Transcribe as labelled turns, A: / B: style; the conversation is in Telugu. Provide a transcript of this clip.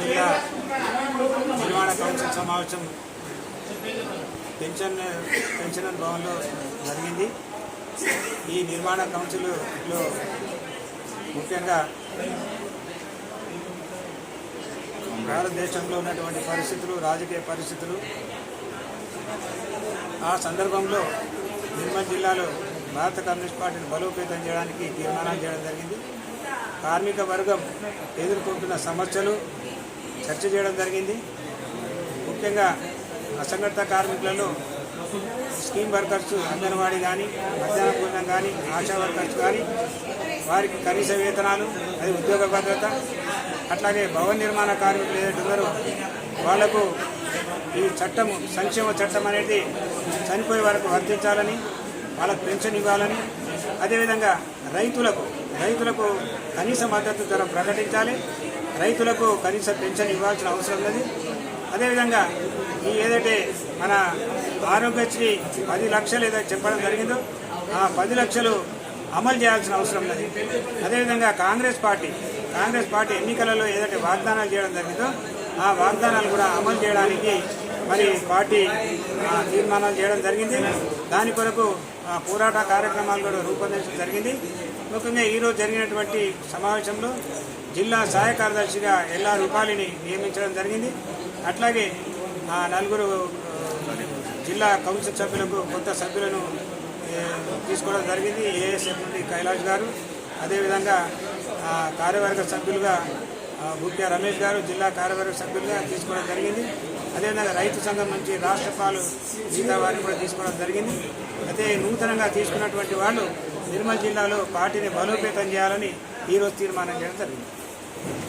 A: జిల్లా నిర్మాణ కౌన్సిల్ సమావేశం పెన్షన్ పెన్షన్ భవన్లో జరిగింది. ఈ నిర్మాణ కౌన్సిల్లో ముఖ్యంగా భారతదేశంలో ఉన్నటువంటి పరిస్థితులు రాజకీయ పరిస్థితులు ఆ సందర్భంలో నిర్మల్ జిల్లాలో భారత కమ్యూనిస్ట్ పార్టీని బలోపేతం చేయడానికి తీర్మానం చేయడం జరిగింది. కార్మిక వర్గం ఎదుర్కొంటున్న సమస్యలు చర్చ చేయడం జరిగింది. ముఖ్యంగా అసంఘటిత కార్మికులలో స్కీమ్ వర్కర్స్ అంగన్వాడీ కానీ మధ్యాహ్న భోజనం కానీ ఆశా వర్కర్స్ కానీ వారికి కనీస వేతనాలు అది ఉద్యోగ భద్రత అట్లాగే భవన నిర్మాణ కార్మికులు ఏదైతే ఉన్నారో వాళ్ళకు ఈ చట్టం సంక్షేమ చట్టం అనేది చనిపోయే వరకు వర్తించాలని వాళ్ళకు పెన్షన్ ఇవ్వాలని అదేవిధంగా రైతులకు రైతులకు కనీస మద్దతు ధర ప్రకటించాలి. రైతులకు కనీస పెన్షన్ ఇవ్వాల్సిన అవసరం ఉన్నది. అదేవిధంగా ఈ ఏదైతే మన ఆరోగ్యశ్రీ పది లక్షలు ఏదైతే చెప్పడం జరిగిందో ఆ పది లక్షలు అమలు చేయాల్సిన అవసరం ఉన్నది. అదేవిధంగా కాంగ్రెస్ పార్టీ కాంగ్రెస్ పార్టీ ఎన్నికలలో ఏదైతే వాగ్దానాలు చేయడం జరిగిందో ఆ వాగ్దానాలు కూడా అమలు చేయడానికి మరి పార్టీ తీర్మానాలు చేయడం జరిగింది. దాని కొరకు పోరాట కార్యక్రమాలు కూడా రూపొందించడం జరిగింది. ముఖ్యంగా ఈరోజు జరిగినటువంటి సమావేశంలో జిల్లా సహాయ కార్యదర్శిగా ఎల్లా రూపాలిని నియమించడం జరిగింది. అట్లాగే నలుగురు జిల్లా కౌన్సిల్ సభ్యులకు కొత్త సభ్యులను తీసుకోవడం జరిగింది. ఏఎస్ఎఫ్ నుండి కైలాష్ గారు. అదేవిధంగా ఆ, కార్యవర్గ సభ్యులుగా బుక్యా రమేష్ గారు జిల్లా కార్యవర్గ సభ్యులుగా తీసుకోవడం జరిగింది. అదేవిధంగా రైతు సంఘం నుంచి రాష్ట్రపాలు మిగతా వారిని కూడా తీసుకోవడం జరిగింది. అయితే నూతనంగా తీసుకున్నటువంటి వాళ్ళు నిర్మల్ జిల్లాలో పార్టీని బలోపేతం చేయాలని ఈరోజు తీర్మానం చేయడం జరిగింది.